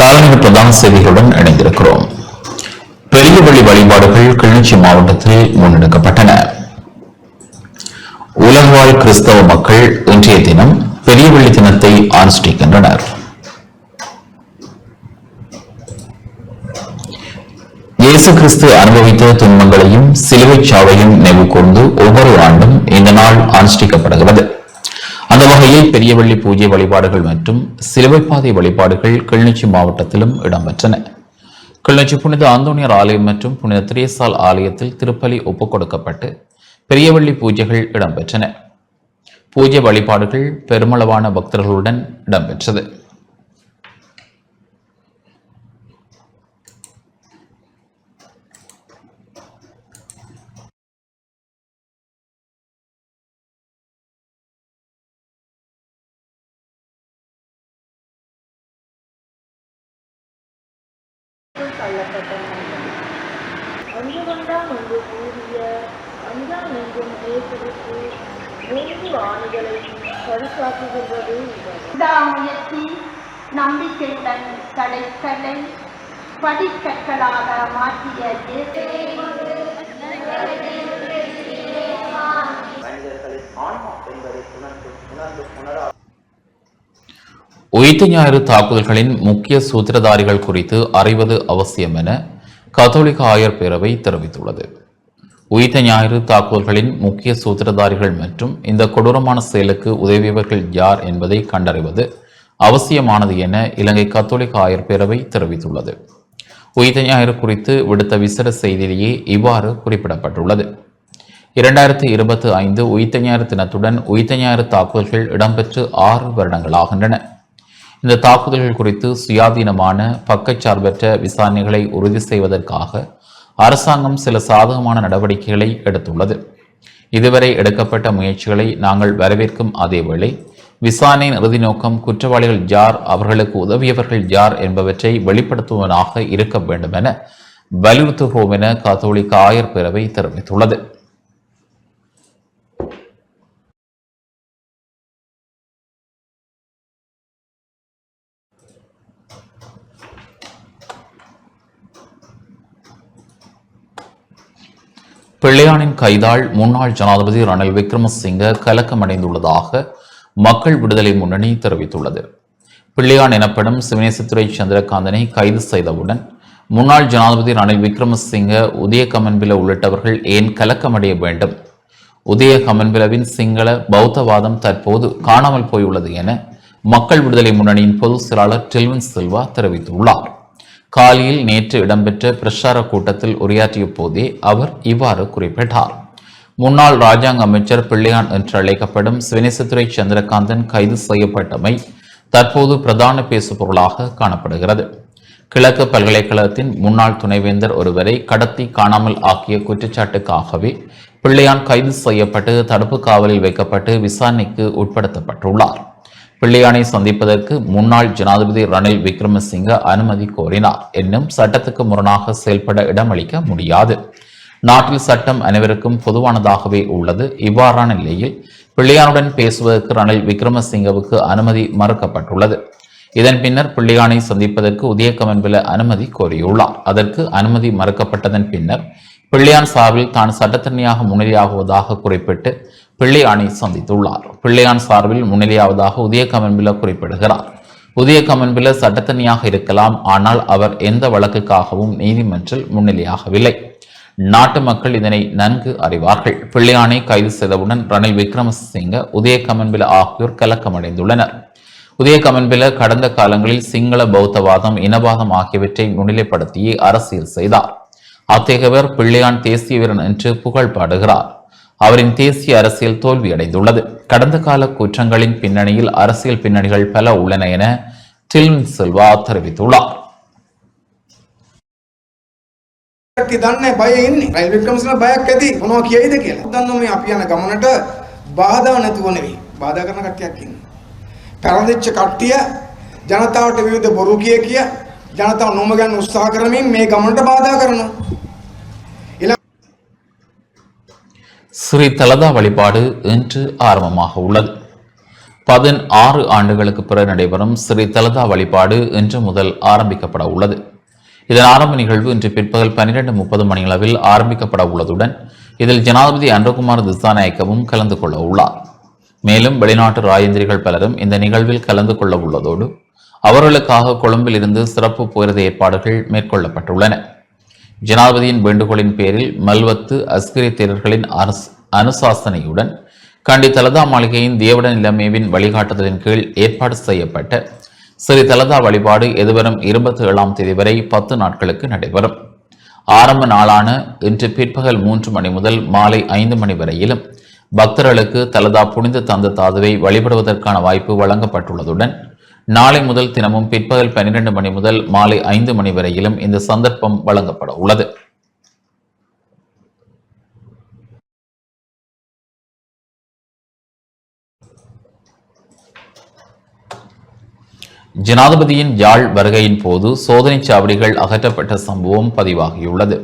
Colony பிரதான செய்திகளுடன் இணைந்திருக்கிறோம். பெரிய வழி வழிபாடுகள் கிளிநொச்சி மாவட்டத்தில் முன்னெடுக்கப்பட்டன. உலகவாழ் கிறிஸ்தவ மக்கள் இன்றைய தினம் பெரிய வெள்ளி தினத்தை அனுஷ்டிக்கின்றனர் இயேசு கிறிஸ்து அனுபவித்த துன்பங்களையும் சிலுவைச் சாவையும் நினைவு கூர்ந்து ஒவ்வொரு ஆண்டும் இந்த நாள் அனுஷ்டிக்கப்படுகிறது அந்த வகையில் பெரியவள்ளி பூஜை வழிபாடுகள் மற்றும் சிலுவைப்பாதை வழிபாடுகள் கிளிநொச்சி மாவட்டத்திலும் இடம்பெற்றன. கிளிநொச்சி புனித அந்தோனியர் ஆலயம் மற்றும் புனித திரேசால் ஆலயத்தில் திருப்பலி ஒப்புக் கொடுக்கப்பட்டு பெரியவள்ளி பூஜைகள் இடம்பெற்றன. பூஜை வழிபாடுகள் பெருமளவான பக்தர்களுடன் இடம்பெற்றது. தள்ளப்பட்ட அன்று கொண்டாம் என்று கூறிய அஞ்சாம் என்றும் ஏற்படுத்தி மூன்று ஆணைகளை பரிசாற்றுகின்றது இவர் விடாமுயற்சி நம்பிக்கையுடன் கலைக்கல்லை படிக்கற்களாக மாற்றிய மனிதர்களின் ஆன்மா என்பதை உணர்ந்து உணர்ந்து உணரா உயிர்த்த ஞாயிறு தாக்குதல்களின் முக்கிய சூத்திரதாரிகள் குறித்து அறிவது அவசியம் என கத்தோலிக்க ஆயர் பேரவை தெரிவித்துள்ளது. உயிர்த்த ஞாயிறு தாக்குதல்களின் முக்கிய சூத்திரதாரிகள் மற்றும் இந்த கொடூரமான செயலுக்கு உதவியவர்கள் யார் என்பதை கண்டறிவது அவசியமானது என இலங்கை கத்தோலிக்க ஆயர் பேரவை தெரிவித்துள்ளது. உயிர்த்த ஞாயிறு குறித்து விடுத்த விசேட செய்தியிலேயே இவ்வாறு குறிப்பிடப்பட்டுள்ளது. இரண்டாயிரத்தி இருபத்தி ஐந்து உயிர்த்த ஞாயிறு தினத்துடன் உயிர்த்த ஞாயிறு தாக்குதல்கள் இடம்பெற்று ஆறு வருடங்களாகின்றன. இந்த தாக்குதல்கள் குறித்து சுயாதீனமான பக்கச்சார்பற்ற விசாரணைகளை உறுதி செய்வதற்காக அரசாங்கம் சில சாதகமான நடவடிக்கைகளை எடுத்துள்ளது. இதுவரை எடுக்கப்பட்ட முயற்சிகளை நாங்கள் வரவேற்கும் அதேவேளை விசாரணையின் இறுதி நோக்கம் குற்றவாளிகள் யார் அவர்களுக்கு உதவியவர்கள் யார் என்பவற்றை வெளிப்படுத்துவனாக இருக்க வேண்டும் என வலியுறுத்துவோம் என கத்தோலிக்க ஆயர் பேரவை தெரிவித்துள்ளது. பிள்ளையானின் கைதால் முன்னாள் ஜனாதிபதி ரணில் விக்ரமசிங்க கலக்கமடைந்துள்ளதாக மக்கள் விடுதலை முன்னணி தெரிவித்துள்ளது. பிள்ளையான் எனப்படும் சிவனேசத்துறை சந்திரகாந்தனை கைது செய்தவுடன் முன்னாள் ஜனாதிபதி ரணில் விக்ரமசிங்க உதய கமன்பில உள்ளிட்டவர்கள் ஏன் கலக்கமடைய வேண்டும்? உதய கமன்பிலவின் சிங்கள பௌத்தவாதம் தற்போது காணாமல் போயுள்ளது என மக்கள் விடுதலை முன்னணியின் பொதுச் செயலாளர் டெல்வின் சில்வா தெரிவித்துள்ளார். காலியில் நேற்று இடம்பெற்ற பிரச்சார கூட்டத்தில் உரையாற்றிய போதே அவர் இவ்வாறு குறிப்பிட்டார். முன்னாள் ராஜாங்க அமைச்சர் பிள்ளையான் என்று அழைக்கப்படும் சிவனேசத்துறை சந்திரகாந்தன் கைது செய்யப்பட்டமை தற்போது பிரதான பேசுபொருளாக காணப்படுகிறது. கிழக்கு பல்கலைக்கழகத்தின் முன்னாள் துணைவேந்தர் ஒருவரை கடத்தி காணாமல் ஆக்கிய குற்றச்சாட்டுக்காகவே பிள்ளையான் கைது செய்யப்பட்டு தடுப்பு காவலில் வைக்கப்பட்டு விசாரணைக்கு உட்படுத்தப்பட்டுள்ளார். பிள்ளையானை சந்திப்பதற்கு முன்னாள் ஜனாதிபதி ரணில் விக்ரமசிங்க அனுமதி கோரினார். என்னும் சட்டத்துக்கு முரணாக செயல்பட இடமளிக்க முடியாது. நாட்டில் சட்டம் அனைவருக்கும் பொதுவானதாகவே உள்ளது. இவ்வாறான நிலையில் பிள்ளையானுடன் பேசுவதற்கு ரணில் விக்ரமசிங்கவுக்கு அனுமதி மறுக்கப்பட்டுள்ளது. இதன் பின்னர் பிள்ளையானை சந்திப்பதற்கு உதயகமன்பில அனுமதி கோரியுள்ளார். அதற்கு அனுமதி மறுக்கப்பட்டதன் பின்னர் பிள்ளையான் சார்பில் தான் சட்டத்தரணியாக முன்னிலையாகுவதாக குறிப்பிட்டு பிள்ளையானை சந்தித்துள்ளார். பிள்ளையான் சார்பில் முன்னிலையாவதாக உதய கமன்பில குறிப்பிடுகிறார். உதய கமன்பில சட்டத்தனியாக இருக்கலாம் ஆனால் அவர் எந்த வழக்குக்காகவும் நீதிமன்றில் முன்னிலையாகவில்லை. நாட்டு மக்கள் இதனை நன்கு அறிவார்கள். பிள்ளையானை கைது செய்தவுடன் ரணில் விக்ரமசிங்க உதய கமன்பில ஆகியோர் கலக்கமடைந்துள்ளனர். உதய கமன்பில கடந்த காலங்களில் சிங்கள பௌத்தவாதம் இனவாதம் ஆகியவற்றை முன்னிலைப்படுத்தியே அரசியல் செய்தார். அத்தகையவர் பிள்ளையான் தேசிய வீரன் என்று புகழ் பாடுகிறார். அவரின் தேசிய அரசியல் தோல்வியடைந்துள்ளது. கடந்த கால குற்றங்களின் பின்னணியில் அரசியல் பின்னணிகள் பல உள்ளன என டில்வின் செல்வா தெரிவித்துள்ளார் කට්ටිය දන්නේ බය ඉන්නේ. රයිල් වික්‍රමසිංහ බයක් ඇති මොනවා කියයිද කියලා. දන්නෝ මේ අපි යන ගමනට බාධා නැතුව නෙවෙයි. බාධා කරන කට්ටියක් ඉන්නේ. පැරදිච්ච කට්ටිය ජනතාවට විවිධ බොරු කිය කිය ජනතාව නොම ගන්න උත්සාහ කරමින් මේ ගමනට බාධා කරනවා. ஸ்ரீ தலதா வழிபாடு இன்று ஆரம்பமாக உள்ளது. பதினாறு ஆண்டுகளுக்கு பிறகு நடைபெறும் ஸ்ரீ தலதா வழிபாடு இன்று முதல் ஆரம்பிக்கப்பட உள்ளது. இதன் ஆரம்ப நிகழ்வு இன்று பிற்பகல் பன்னிரண்டு முப்பது மணியளவில் ஆரம்பிக்கப்பட உள்ளதுடன் இதில் ஜனாதிபதி அன்றகுமார் திசாநாயக்கவும் கலந்து கொள்ள உள்ளார். மேலும் வெளிநாட்டு ராயந்திரிகள் பலரும் இந்த நிகழ்வில் கலந்து கொள்ள உள்ளதோடு அவர்களுக்காக கொழும்பில் இருந்து சிறப்பு போரத ஏற்பாடுகள் மேற்கொள்ளப்பட்டுள்ளன. ஜனாதிபதியின் வேண்டுகோளின் பேரில் மல்வத்து அஸ்கிரி தேரர்களின் அனுசாசனையுடன் கண்டி தலதா மாளிகையின் தேவட நிலைமைவின் வழிகாட்டுதலின் கீழ் ஏற்பாடு செய்யப்பட்ட ஸ்ரீ தலதா வழிபாடு எதிர்வரும் இருபத்தி ஏழாம் தேதி வரை பத்து நாட்களுக்கு நடைபெறும். ஆரம்ப நாளான இன்று பிற்பகல் மூன்று மணி முதல் மாலை ஐந்து மணி வரையிலும் பக்தர்களுக்கு தலதா புனித தந்த தாதுவை வழிபடுவதற்கான வாய்ப்பு வழங்கப்பட்டுள்ளதுடன் நாளை முதல் தினமும் பிற்பகல் பன்னிரண்டு மணி முதல் மாலை ஐந்து மணி வரையிலும் இந்த சந்தர்ப்பம் வழங்கப்பட உள்ளது. ஜனாதிபதியின் யாழ் வருகையின் போது சோதனை சாவடிகள் அகற்றப்பட்ட சம்பவம் பதிவாகியுள்ளது.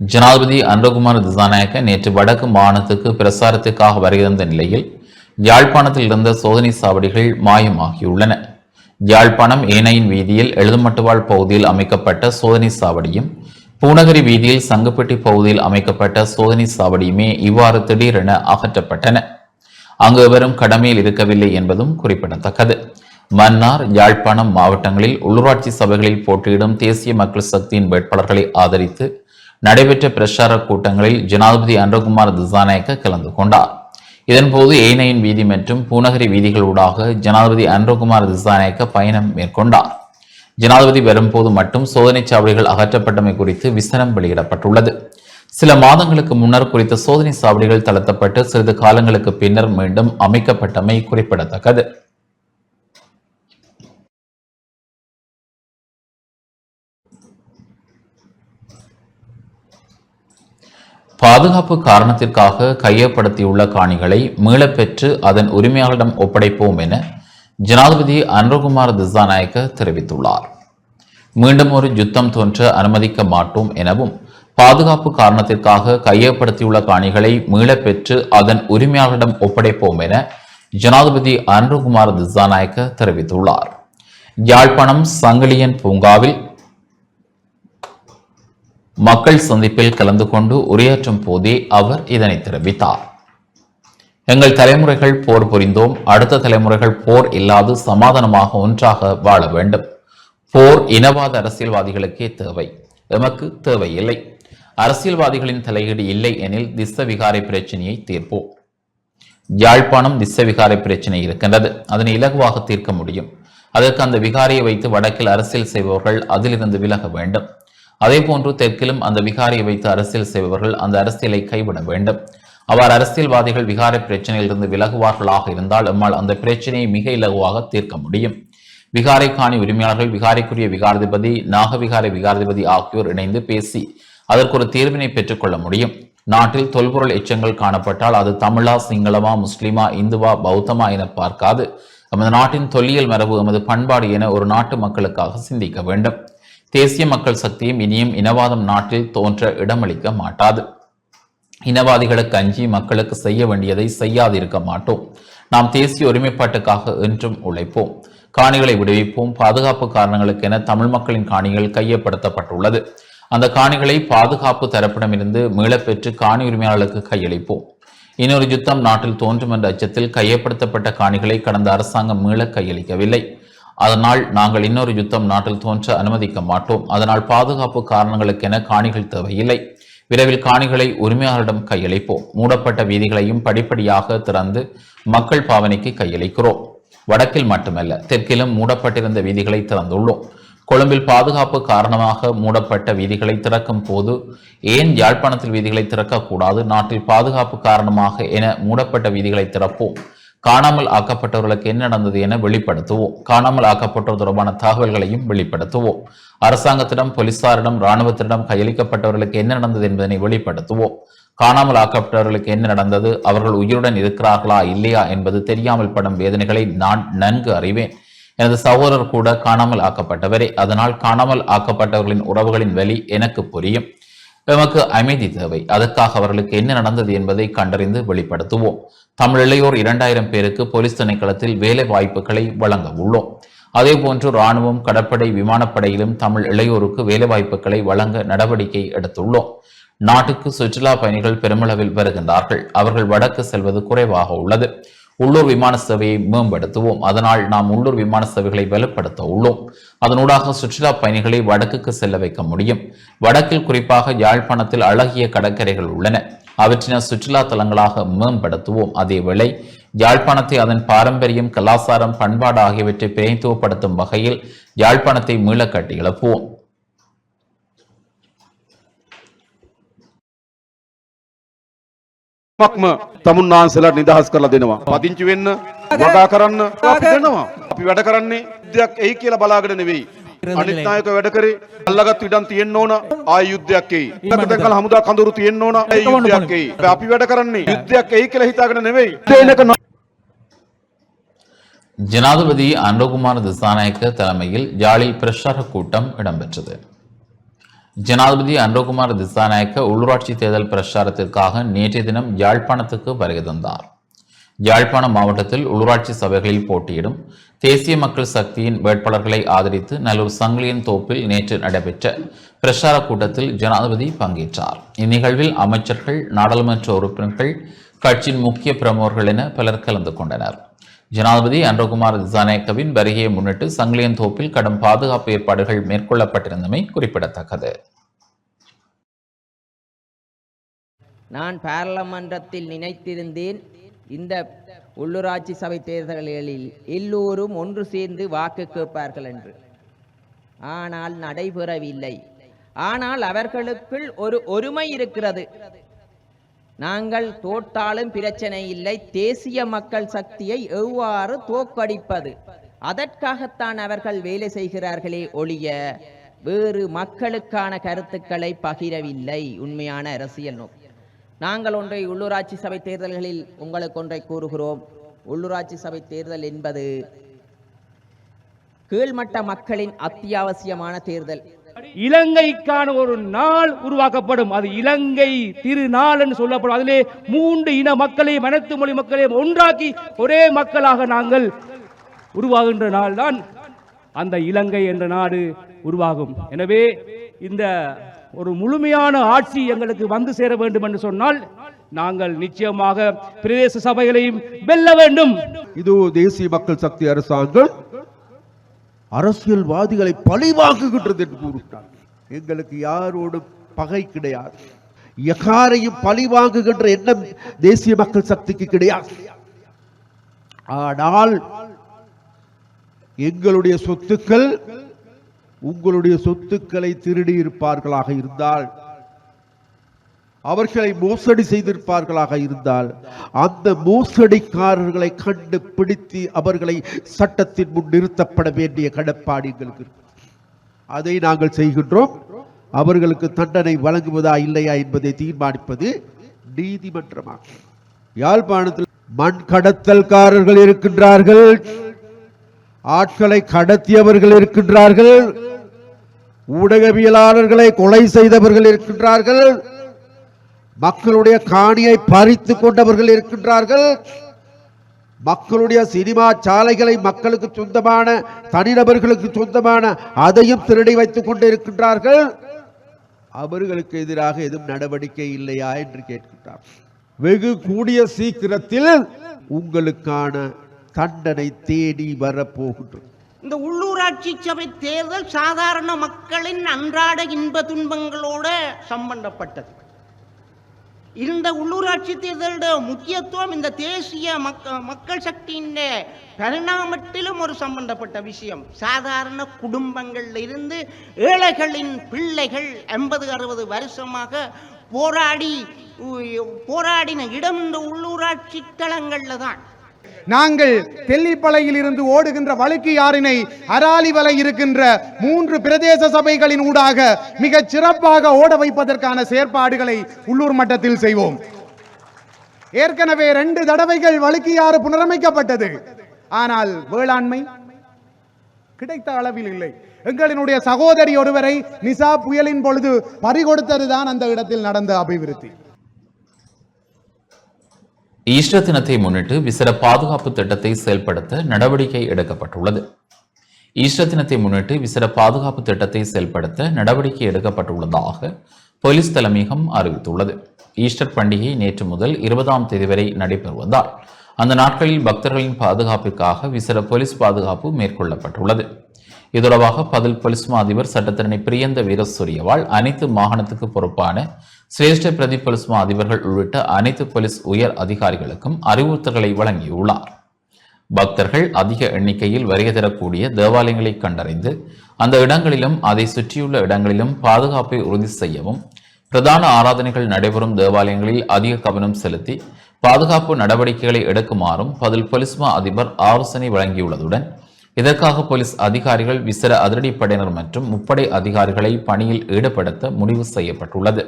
ஜனாதிபதி அன்றகுமார் திசாநாயக்க நேற்று வடக்கு மாகாணத்துக்கு பிரசாரத்துக்காக வருகை நிலையில் யாழ்ப்பாணத்தில் இருந்த சோதனை சாவடிகள் மாயமாகியுள்ளன. யாழ்ப்பாணம் ஏனையின் வீதியில் எழுதுமட்டுவாழ் பகுதியில் அமைக்கப்பட்ட சோதனை சாவடியும் பூநகரி வீதியில் சங்கப்பட்டி பகுதியில் அமைக்கப்பட்ட சோதனை சாவடியுமே இவ்வாறு திடீரென அகற்றப்பட்டன. அங்கு வரும் கடமையில் இருக்கவில்லை என்பதும் குறிப்பிடத்தக்கது. மன்னார் யாழ்ப்பாணம் மாவட்டங்களில் உள்ளூராட்சி சபைகளில் போட்டியிடும் தேசிய மக்கள் சக்தியின் வேட்பாளர்களை ஆதரித்து நடைபெற்ற பிரச்சார கூட்டங்களில் ஜனாதிபதி அன்றகுமார் திசாநாயக்க கலந்து கொண்டார். இதன்போது ஏனையின் வீதி மற்றும் பூநகரி வீதிகளூடாக ஜனாதிபதி அன்றகுமார் திசாநாயக்க பயணம் மேற்கொண்டார். ஜனாதிபதி வரும்போது மட்டும் சோதனைச் சாவடிகள் அகற்றப்பட்டமை குறித்து விசனம் வெளியிடப்பட்டுள்ளது. சில மாதங்களுக்கு முன்னர் குறித்த சோதனை சாவடிகள் தளர்த்தப்பட்டு சிறிது காலங்களுக்கு பின்னர் மீண்டும் அமைக்கப்பட்டமை குறிப்பிடத்தக்கது. பாதுகாப்பு காரணத்திற்காக கையப்படுத்தியுள்ள காணிகளை மீளப்பெற்று அதன் உரிமையாளரிடம் ஒப்படைப்போம் என ஜனாதிபதி அன்ரகுமார் திசாநாயக்க தெரிவித்துள்ளார். மீண்டும் ஒரு யுத்தம் தோன்ற அனுமதிக்க மாட்டோம் எனவும் பாதுகாப்பு காரணத்திற்காக கையப்படுத்தியுள்ள காணிகளை மீளப்பெற்று அதன் உரிமையாளரிடம் ஒப்படைப்போம் என ஜனாதிபதி அன்ருகுமார் திசாநாயக்க தெரிவித்துள்ளார். யாழ்ப்பாணம் சங்கிலியன் பூங்காவில் மக்கள் சந்திப்பில் கலந்து கொண்டு உரையாற்றும் போதே அவர் இதனை தெரிவித்தார். எங்கள் தலைமுறைகள் போர் புரிந்தோம். அடுத்த தலைமுறைகள் போர் இல்லாது சமாதானமாக ஒன்றாக வாழ வேண்டும். போர் இனவாத அரசியல்வாதிகளுக்கே தேவை. எமக்கு தேவையில்லை. அரசியல்வாதிகளின் தலையீடு இல்லை எனில் திச விகாரை பிரச்சனையை தீர்ப்போம். யாழ்ப்பாணம் திச விகாரை பிரச்சனை இருக்கின்றது. அதனை இலகுவாக தீர்க்க முடியும். அதற்கு அந்த விகாரியை வைத்து வடக்கில் அரசியல் செய்பவர்கள் அதிலிருந்து விலக வேண்டும். அதே போன்று தெற்கிலும் அந்த விகாரியை வைத்து அரசியல் செய்பவர்கள் அந்த அரசியலை கைவிட வேண்டும். அவர் அரசியல்வாதிகள் விகார பிரச்சனையிலிருந்து விலகுவார்களாக இருந்தால் நம்மால் அந்த பிரச்சனையை மிக இலகுவாக தீர்க்க முடியும். விகாரை காணி உரிமையாளர்கள் விகாரைக்குரிய விகாரதிபதி நாகவிகாரை விகாரதிபதி ஆகியோர் இணைந்து பேசி அதற்கு ஒரு தீர்வினை பெற்றுக்கொள்ள முடியும். நாட்டில் தொல்பொருள் எச்சங்கள் காணப்பட்டால் அது தமிழா சிங்களமா முஸ்லிமா இந்துவா பௌத்தமா என பார்க்காது. நமது நாட்டின் தொல்லியல் மரபு எமது பண்பாடு என ஒரு நாட்டு மக்களுக்காக சிந்திக்க வேண்டும். தேசிய மக்கள் சக்தியும் இனியும் இனவாதம் நாட்டில் தோன்ற இடமளிக்க மாட்டாது. இனவாதிகளுக்கு அஞ்சி மக்களுக்கு செய்ய வேண்டியதை செய்யாதிருக்க மாட்டோம். நாம் தேசிய ஒருமைப்பாட்டுக்காக என்றும் உழைப்போம். காணிகளை விடுவிப்போம். பாதுகாப்பு காரணங்களுக்கென தமிழ் மக்களின் காணிகள் கையப்படுத்தப்பட்டுள்ளது. அந்த காணிகளை பாதுகாப்பு தரப்பிடமிருந்து மீளப்பெற்று காணி உரிமையாளர்களுக்கு கையளிப்போம். இன்னொரு யுத்தம் நாட்டில் தோன்றும் என்ற அச்சத்தில் கையப்படுத்தப்பட்ட காணிகளை கடந்த அரசாங்கம் மீள கையளிக்கவில்லை. அதனால் நாங்கள் இன்னொரு யுத்தம் நாட்டில் தோன்ற அனுமதிக்க மாட்டோம். அதனால் பாதுகாப்பு காரணங்களுக்கென காணிகள் தேவையில்லை. விரைவில் காணிகளை உரிமையாளரிடம் கையளிப்போம். மூடப்பட்ட வீதிகளையும் படிப்படியாக திறந்து மக்கள் பாவனைக்கு கையளிக்கிறோம். வடக்கில் மட்டுமல்ல தெற்கிலும் மூடப்பட்டிருந்த வீதிகளை திறந்துள்ளோம். கொழும்பில் பாதுகாப்பு காரணமாக மூடப்பட்ட வீதிகளை திறக்கும் போது ஏன் யாழ்ப்பாணத்தில் வீதிகளை திறக்கக்கூடாது? நாட்டில் பாதுகாப்பு காரணமாக என மூடப்பட்ட வீதிகளை திறப்போம். காணாமல் ஆக்கப்பட்டவர்களுக்கு என்ன நடந்தது என வெளிப்படுத்துவோம். காணாமல் ஆக்கப்பட்டோர் தொடர்பான தகவல்களையும் வெளிப்படுத்துவோம். அரசாங்கத்திடம் போலீசாரிடம் இராணுவத்திடம் கையளிக்கப்பட்டவர்களுக்கு என்ன நடந்தது என்பதனை வெளிப்படுத்துவோம். காணாமல் ஆக்கப்பட்டவர்களுக்கு என்ன நடந்தது அவர்கள் உயிருடன் இருக்கிறார்களா இல்லையா என்பது தெரியாமல் படும் வேதனைகளை நான் நன்கு அறிவேன். எனது சகோதரர் கூட காணாமல் ஆக்கப்பட்டவரே. அதனால் காணாமல் ஆக்கப்பட்டவர்களின் உறவுகளின் வலி எனக்கு புரியும். எமக்கு அமைதி தேவை. அதற்காக அவர்களுக்கு என்ன நடந்தது என்பதை கண்டறிந்து வெளிப்படுத்துவோம். தமிழ் இளையோர் இரண்டாயிரம் பேருக்கு போலீஸ் திணைக்களத்தில் வேலை வாய்ப்புகளை வழங்க உள்ளோம். அதேபோன்று ராணுவம் கடற்படை விமானப்படையிலும் தமிழ் இளையோருக்கு வேலை வாய்ப்புகளை வழங்க நடவடிக்கை எடுத்துள்ளோம். நாட்டுக்கு சுற்றுலா பயணிகள் பெருமளவில் வருகின்றார்கள். அவர்கள் வடக்கு செல்வது குறைவாக உள்ளது. உள்ளூர் விமான சேவையை மேம்படுத்துவோம். அதனால் நாம் உள்ளூர் விமான சேவைகளை வலுப்படுத்த உள்ளோம். அதனூடாக சுற்றுலா பயணிகளை வடக்குக்கு செல்ல வைக்க முடியும். வடக்கில் குறிப்பாக யாழ்ப்பாணத்தில் அழகிய கடற்கரைகள் உள்ளன. அவற்றின சுற்றுலா தலங்களாக மேம்படுத்துவோம். அதேவேளை யாழ்ப்பாணத்தை அதன் பாரம்பரியம் கலாசாரம் பண்பாடு ஆகியவற்றை பிரதித்துவப்படுத்தும் வகையில் யாழ்ப்பாணத்தை மீளக்கட்டி எழுப்புவோம். මක්ම තමුන් වහන්සේලාට නිදහස් කරලා දෙනවා. පදිංචි වෙන්න වගා කරන්න අපි දෙනවා. අපි වැඩ කරන්නේ යුද්ධයක් එයි කියලා බලාගෙන නෙවෙයි. අනිත් නායක වැඩ කරේ අල්ලගත් ඉඩම් තියෙන්න ඕන ආය යුද්ධයක් එයි. ඊළඟ දැකලා හමුදා කඳුරු තියෙන්න ඕන ඒ යුද්ධයක් එයි. අපි වැඩ කරන්නේ යුද්ධයක් එයි කියලා හිතාගෙන නෙවෙයි. තේනක ஜனாதிபதி அனுகுமார் திசாநாயக்க தலைமையில் யாழில் பிரச்சார கூட்டம் இடம்பெற்றது ஜனாதிபதி அனுகுமார் திசாநாயக்க உள்ளூராட்சி தேர்தல் பிரச்சாரத்திற்காக நேற்றைய தினம் யாழ்ப்பாணத்துக்கு வருகை தந்தார். யாழ்ப்பாணம் மாவட்டத்தில் உள்ளூராட்சி சபைகளில் போட்டியிடும் தேசிய மக்கள் சக்தியின் வேட்பாளர்களை ஆதரித்து நல்லூர் சங்கிலியன் தோப்பில் நேற்று நடைபெற்ற பிரச்சார கூட்டத்தில் ஜனாதிபதி பங்கேற்றார். இந்நிகழ்வில் அமைச்சர்கள் நாடாளுமன்ற உறுப்பினர்கள் கட்சியின் முக்கிய பிரமுகர்கள் என பலர் கலந்து கொண்டனர். ஜனாதிபதி அன்றகுமார் திசாநாயக்கவின் வருகையை முன்னிட்டு சங்கிலியன் தோப்பில் கடும் பாதுகாப்பு ஏற்பாடுகள் மேற்கொள்ளப்பட்டிருந்தமை குறிப்பிடத்தக்கது. நான் பாராளுமன்றத்தில் நினைத்திருந்தேன். இந்த உள்ளூராட்சி சபை தேர்தல்களில் எல்லோரும் ஒன்று சேர்ந்து வாக்கு கேட்பார்கள் என்று. ஆனால் நடைபெறவில்லை. ஆனால் அவர்களுக்குள் ஒரு ஒருமை இருக்கிறது. நாங்கள் தோட்டாலும் பிரச்சனை இல்லை தேசிய மக்கள் சக்தியை எவ்வாறு தோக்கடிப்பது அதற்காகத்தான் அவர்கள் வேலை செய்கிறார்களே ஒழிய வேறு மக்களுக்கான கருத்துக்களை பகிரவில்லை. உண்மையான அரசியல் நோக்கு நாங்கள் ஒன்றை உள்ளூராட்சி சபை தேர்தல்களில் உங்களுக்கு ஒன்றை கூறுகிறோம். உள்ளூராட்சி சபை தேர்தல் என்பது கீழ்மட்ட மக்களின் அத்தியாவசியமான தேர்தல். இலங்கைக்கான ஒரு நாள் உருவாக்கப்படும். அது இலங்கை திருநாள் என்று சொல்லப்படும். அதிலே மூன்று இன மக்களையும் அனைத்து மொழி மக்களையும் ஒன்றாக்கி ஒரே மக்களாக நாங்கள் உருவாகின்ற நாள்தான் அந்த இலங்கை என்ற நாடு உருவாகும். எனவே இந்த ஒரு முழுமையான ஆட்சி எங்களுக்கு வந்து சேர வேண்டும் என்று சொன்னால் நாங்கள் நிச்சயமாக பிரதேச சபைகளையும் வெல்ல வேண்டும். இது தேசிய மக்கள் சக்தி அரசாங்கம் அரசியல்வாதிகளை பழிவாக்குகின்றது என்று கூறுகிறார். எங்களுக்கு யாரோடும் பகை கிடையாது. எகாரையும் பழிவாங்குகின்ற எண்ணம் தேசிய மக்கள் சக்திக்கு கிடையாது. ஆனால் எங்களுடைய சொத்துக்கள் உங்களுடைய சொத்துக்களை திருடி இருப்பார்களாக இருந்தால் அவர்களை மோசடி செய்திருப்பார்களாக இருந்தால் அந்த மோசடிக்காரர்களை கண்டுபிடித்து அவர்களை சட்டத்தின் முன் நிறுத்தப்பட வேண்டிய கடப்பாடு எங்களுக்கு அதை நாங்கள் செய்கின்றோம். அவர்களுக்கு தண்டனை வழங்குவதா இல்லையா என்பதை தீர்மானிப்பது நீதிமன்றமாகும். யாழ்ப்பாணத்தில் மண் கடத்தல்காரர்கள் இருக்கின்றார்கள். ஆட்களை கடத்தியவர்கள் இருக்கின்றார்கள். ஊடகவியலாளர்களை கொலை செய்தவர்கள் இருக்கின்றார்கள். மக்களுடைய காணியை பறித்து கொண்டவர்கள் இருக்கின்றார்கள். மக்களுடைய சினிமா சாலைகளை மக்களுக்கு சொந்தமான தனிநபர்களுக்கு சொந்தமான அதையும் திருடி வைத்துக் கொண்டு இருக்கின்றார்கள் அவர்களுக்கு எதிராக எதுவும் நடவடிக்கை இல்லையா என்று கேட்கின்றார். வெகு கூடிய சீக்கிரத்தில் உங்களுக்கான தண்டனை தேடி வரப்போகின்றது. இந்த உள்ளூராட்சி சபை தேர்தல் சாதாரண மக்களின் அன்றாட இன்ப துன்பங்களோட சம்பந்தப்பட்டது. இந்த உள்ளூராட்சி தேர்தலோட முக்கியத்துவம் இந்த தேசிய மக்க மக்கள் சக்தியின் பரிணாமத்திலும் ஒரு சம்பந்தப்பட்ட விஷயம். சாதாரண குடும்பங்கள்ல இருந்து ஏழைகளின் பிள்ளைகள் எண்பது அறுபது வருஷமாக போராடி போராடின இடம் இந்த உள்ளூராட்சி தளங்களில் தான். நாங்கள் தெல்லிப்பளையில் இருந்து ஓடுகின்ற வழுக்கு யாரினை அராலி வலை இருக்கின்ற மூன்று பிரதேச சபைகளின் ஊடாக மிகச் சிறப்பாக ஓட வைப்பதற்கான செயற்பாடுகளை உள்ளூர் மட்டத்தில் செய்வோம். ஏற்கனவே ரெண்டு தடவைகள் வழுக்கியாறு புனரமைக்கப்பட்டது. ஆனால் வேளாண்மை கிடைத்த அளவில் இல்லை. எங்களினுடைய சகோதரி ஒருவரை நிசா புயலின் பொழுது பறிகொடுத்ததுதான் அந்த இடத்தில் நடந்த அபிவிருத்தி. ஈஸ்டர் தினத்தை முன்னிட்டு விசேட பாதுகாப்பு திட்டத்தை செயல்படுத்த நடவடிக்கை எடுக்கப்பட்டுள்ளது. ஈஸ்டர் தினத்தை முன்னிட்டு விசேட பாதுகாப்பு திட்டத்தை செயல்படுத்த நடவடிக்கை எடுக்கப்பட்டுள்ளதாக போலீஸ் தலைமையகம் அறிவித்துள்ளது. ஈஸ்டர் பண்டிகை நேற்று முதல் இருபதாம் தேதி வரை நடைபெறுவதால் அந்த நாட்களில் பக்தர்களின் பாதுகாப்பிற்காக விசேட போலீஸ் பாதுகாப்பு மேற்கொள்ளப்பட்டுள்ளது. இது தொடர்பாக பதில் போலீஸ் மா அதிபர் சட்டத்தரணி பிரியந்த வீரசூரியவால் அனைத்து மாகாணத்துக்கு பொறுப்பான சிரேஷ்ட பிரதி போலீஸ் மா அதிபர்கள் உள்ளிட்ட அனைத்து போலீஸ் உயர் அதிகாரிகளுக்கும் அறிவுறுத்தல்களை வழங்கியுள்ளார். பக்தர்கள் அதிக எண்ணிக்கையில் வருகை தரக்கூடிய தேவாலயங்களை கண்டறிந்து அந்த இடங்களிலும் அதை சுற்றியுள்ள இடங்களிலும் பாதுகாப்பை உறுதி செய்யவும் பிரதான ஆராதனைகள் நடைபெறும் தேவாலயங்களில் அதிக கவனம் செலுத்தி பாதுகாப்பு நடவடிக்கைகளை எடுக்குமாறும் பதில் பொலிஸ்மா அதிபர் ஆலோசனை வழங்கியுள்ளதுடன் இதற்காக போலீஸ் அதிகாரிகள் விசேட அதிரடிப்படையினர் மற்றும் முப்படை அதிகாரிகளை பணியில் ஈடுபடுத்த முடிவு செய்யப்பட்டுள்ளது.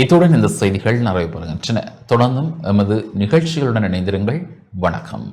இத்துடன் இந்த செய்திகள் நிறைவு பெறுகின்றன தொடர்ந்தும் எமது நிகழ்ச்சிகளுடன் இணைந்திருங்கள். வணக்கம்.